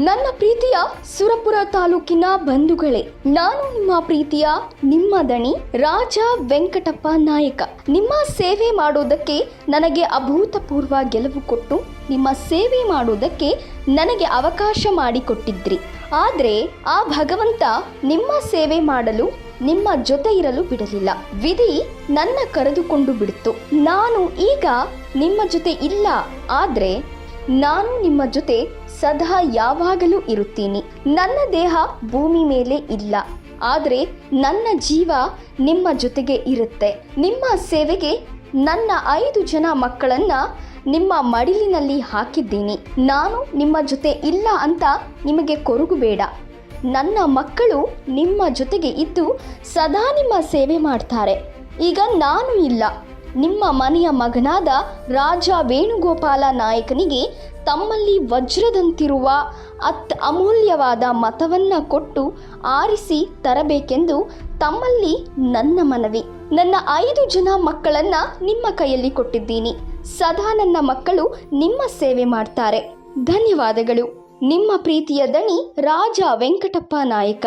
ನನ್ನ ಪ್ರೀತಿಯ ಸುರಪುರ ತಾಲೂಕಿನ ಬಂಧುಗಳೇ, ನಾನು ನಿಮ್ಮ ಪ್ರೀತಿಯ ನಿಮ್ಮ ದಣಿ ರಾಜ ವೆಂಕಟಪ್ಪ ನಾಯಕ. ನಿಮ್ಮ ಸೇವೆ ಮಾಡೋದಕ್ಕೆ ನನಗೆ ಅಭೂತಪೂರ್ವ ಗೆಲುವು ಕೊಟ್ಟು, ನಿಮ್ಮ ಸೇವೆ ಮಾಡೋದಕ್ಕೆ ನನಗೆ ಅವಕಾಶ ಮಾಡಿಕೊಟ್ಟಿದ್ರಿ. ಆದರೆ ಆ ಭಗವಂತ ನಿಮ್ಮ ಸೇವೆ ಮಾಡಲು, ನಿಮ್ಮ ಜೊತೆ ಇರಲು ಬಿಡಲಿಲ್ಲ. ವಿಧಿ ನನ್ನ ಕರೆದುಕೊಂಡು ಬಿಡ್ತು. ನಾನು ಈಗ ನಿಮ್ಮ ಜೊತೆ ಇಲ್ಲ. ಆದರೆ ನಾನು ನಿಮ್ಮ ಜೊತೆ ಸದಾ ಯಾವಾಗಲೂ ಇರುತ್ತೀನಿ. ನನ್ನ ದೇಹ ಭೂಮಿ ಮೇಲೆ ಇಲ್ಲ. ಆದರೆ ನನ್ನ ಜೀವ ನಿಮ್ಮ ಜೊತೆಗೆ ಇರುತ್ತೆ. ನಿಮ್ಮ ಸೇವೆಗೆ ನನ್ನ ಐದು ಜನ ಮಕ್ಕಳನ್ನ ನಿಮ್ಮ ಮಡಿಲಿನಲ್ಲಿ ಹಾಕಿದ್ದೀನಿ. ನಾನು ನಿಮ್ಮ ಜೊತೆ ಇಲ್ಲ ಅಂತ ನಿಮಗೆ ಕೊರಗು ಬೇಡ. ನನ್ನ ಮಕ್ಕಳು ನಿಮ್ಮ ಜೊತೆಗೆ ಇದ್ದು ಸದಾ ನಿಮ್ಮ ಸೇವೆ ಮಾಡ್ತಾರೆ. ಈಗ ನಾನು ಇಲ್ಲ. ನಿಮ್ಮ ಮನೆಯ ಮಗನಾದ ರಾಜ ವೇಣುಗೋಪಾಲ ನಾಯಕನಿಗೆ ತಮ್ಮಲ್ಲಿ ವಜ್ರದಂತಿರುವ ಅತ್ ಅಮೂಲ್ಯವಾದ ಮತವನ್ನ ಕೊಟ್ಟು ಆರಿಸಿ ತರಬೇಕೆಂದು ತಮ್ಮಲ್ಲಿ ನನ್ನ ಮನವಿ. ನನ್ನ ಐದು ಜನ ಮಕ್ಕಳನ್ನ ನಿಮ್ಮ ಕೈಯಲ್ಲಿ ಕೊಟ್ಟಿದ್ದೀನಿ. ಸದಾ ನನ್ನ ಮಕ್ಕಳು ನಿಮ್ಮ ಸೇವೆ ಮಾಡ್ತಾರೆ. ಧನ್ಯವಾದಗಳು. ನಿಮ್ಮ ಪ್ರೀತಿಯ ದಣಿ ರಾಜ ವೆಂಕಟಪ್ಪ ನಾಯಕ.